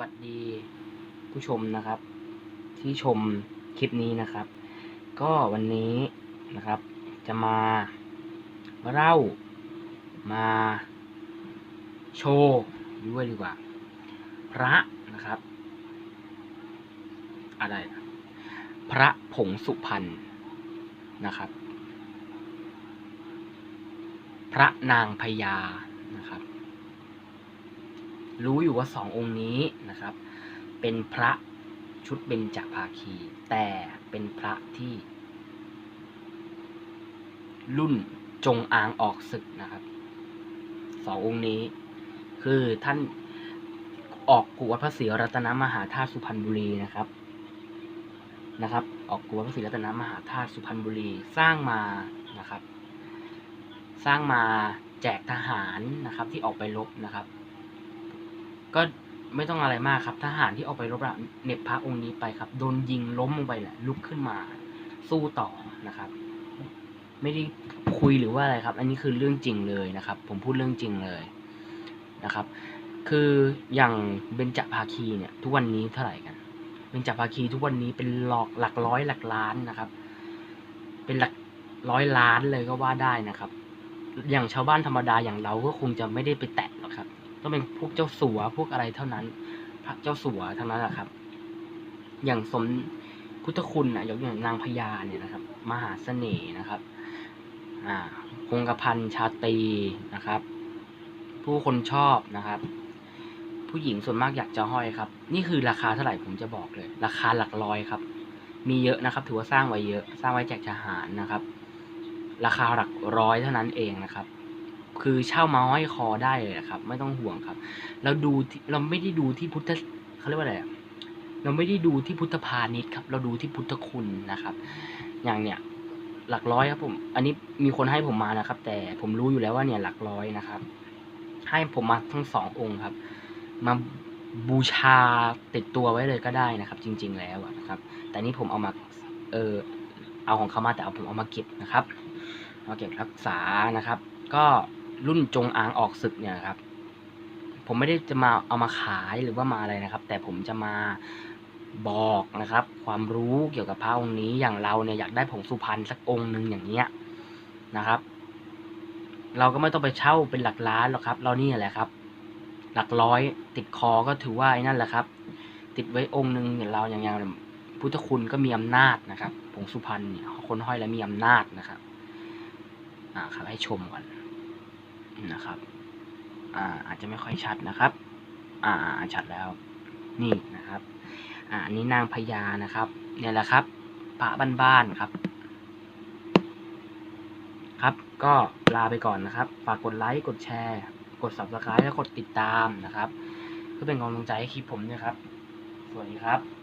วัสดีผู้ชมนะครับ ที่ชมคลิปนี้นะครับ ก็วันนี้นะครับ จะมาเล่ามาโชว์ด้วยดีกว่า พระนะครับ อะไร พระผงสุพรรณนะครับ พระนางพญา รู้อยู่ว่าสององค์นี้นะครับ เป็นพระชุดเบญจภาคี แต่เป็นพระที่ รุ่นจงอางออกศึกนะครับสององค์นี้ คือท่านออกกูวัดพระศรีรัตนมหาธาตุสุพรรณบุรีนะครับนะครับ ออกกูวัดพระศรีรัตนมหาธาตุสุพรรณบุรีสร้างมานะครับ สร้างมาแจกทหารนะครับที่ออกไปรบนะครับ ก็ไม่ต้องอะไรมากครับทหารที่ออกไปรบอะเน็บพระองค์นี้ไปครับ โดนยิงล้มลงไปแหละลุกขึ้นมา สู้ต่อนะครับ ไม่ได้คุยหรือว่าอะไรครับ อันนี้คือเรื่องจริงเลยนะครับ ผมพูดเรื่องจริงเลยนะครับ คืออย่างเบญจภาคีเนี่ย ทุกวันนี้เท่าไหร่กันเบญจภาคีทุกวันนี้เป็นหลอกหลักร้อยหลักล้านนะครับ เป็นหลักร้อยล้านเลยก็ว่าได้นะครับ อย่างชาวบ้านธรรมดาอย่างเราก็คงจะไม่ได้ไปแตะหรอกครับ ต้องเป็นพวกเจ้าสัวพวกอะไรเท่านั้น พระเจ้าสัวเท่านั้นแหละครับ อย่างสมพุทธคุณนะยกอย่างนางพญาเนี่ยนะครับ มหาเสน่ห์นะครับอ่าคงกระพันชาตีนะครับ ผู้คนชอบนะครับ ผู้หญิงส่วนมากอยากจะห้อยครับ นี่คือราคาเท่าไหร่ผมจะบอกเลย ราคาหลักร้อยครับ มีเยอะนะครับ ถือว่าสร้างไว้เยอะ สร้างไว้แจกทหารนะครับ ราคาหลักร้อยเท่านั้นเองนะครับ คือเช่ามาห้อยคอได้เลยครับ ไม่ต้องห่วงครับ เราดูเราไม่ได้ดูที่พุทธเขาเรียกว่าอะไรเราไม่ได้ดูที่พุทธพาณิชย์ครับ เราดูที่พุทธคุณนะครับ อย่างเนี้ยหลักร้อยครับผม อันนี้มีคนให้ผมมานะครับ แต่ผมรู้อยู่แล้วว่าเนี่ยหลักร้อยนะครับ ให้ผมมาทั้งสององค์ครับ มาบูชาติดตัวไว้เลยก็ได้นะครับ จริง ๆ แล้วนะครับ แต่นี่ผมเอามาเออเอาของเขามาแต่เอาผมเอามาเก็บนะครับเอาเก็บรักษานะครับ ก็ รุ่นจงอางออกศึกเนี่ยครับ ผมไม่ได้จะมาเอามาขายหรือว่ามาอะไรนะครับ แต่ผมจะมาบอกนะครับ ความรู้เกี่ยวกับพระองค์นี้อย่างเราเนี่ยอยากได้ผงสุพรรณสักองค์หนึ่งอย่างเงี้ยนะครับ เราก็ไม่ต้องไปเช่าเป็นหลักล้านหรอกครับ เรานี่แหละครับ หลักร้อยติดคอก็ถือว่าไอ้นั่นแหละครับ ติดไว้องค์หนึ่งอย่างเราอย่างอย่างพุทธคุณก็มีอำนาจนะครับผงสุพรรณเนี่ยคนห้อยแล้วมีอำนาจนะครับ อ่าครับให้ชมก่อน นะครับ อ่าอาจจะไม่ค่อยชัดนะครับ อ่าชัดแล้ว นี่นะครับ อ่าอันนี้นางพญานะครับ เนี่ยแหละครับพระบ้านๆครับ ครับ ก็ลาไปก่อนนะครับ ฝากกดไลค์ กดแชร์ กด subscribe และกดติดตามนะครับ เพื่อเป็นกำลังใจให้คลิปผมด้วยครับ สวัสดีครับ